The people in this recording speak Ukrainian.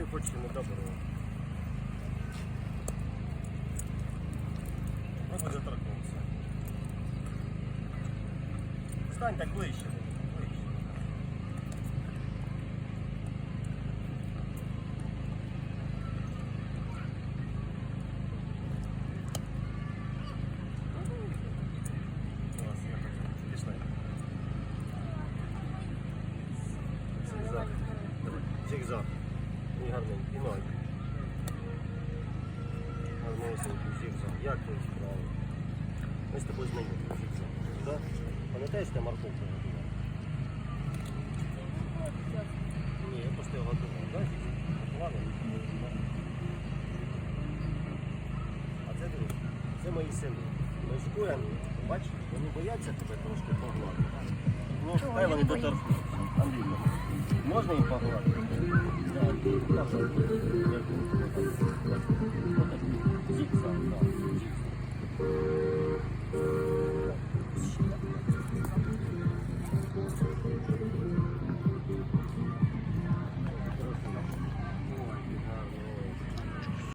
ти хочеш не доброго. Просто доторкнувся. Стань так ближче. Zigzag. І гарненький. Ноги. Гарненький зигзаг. Як ти справи? Ми з тобою знайомі. Да? Пам'ятаєш, ти морковку готував? Ні, я просто його готував. Да? Готували? А це дивись, це мої сини. Ми шкурями, бачиш, вони бояться тебе трошки погладити. Ну, хай вони. Андрій, можна їм погладити?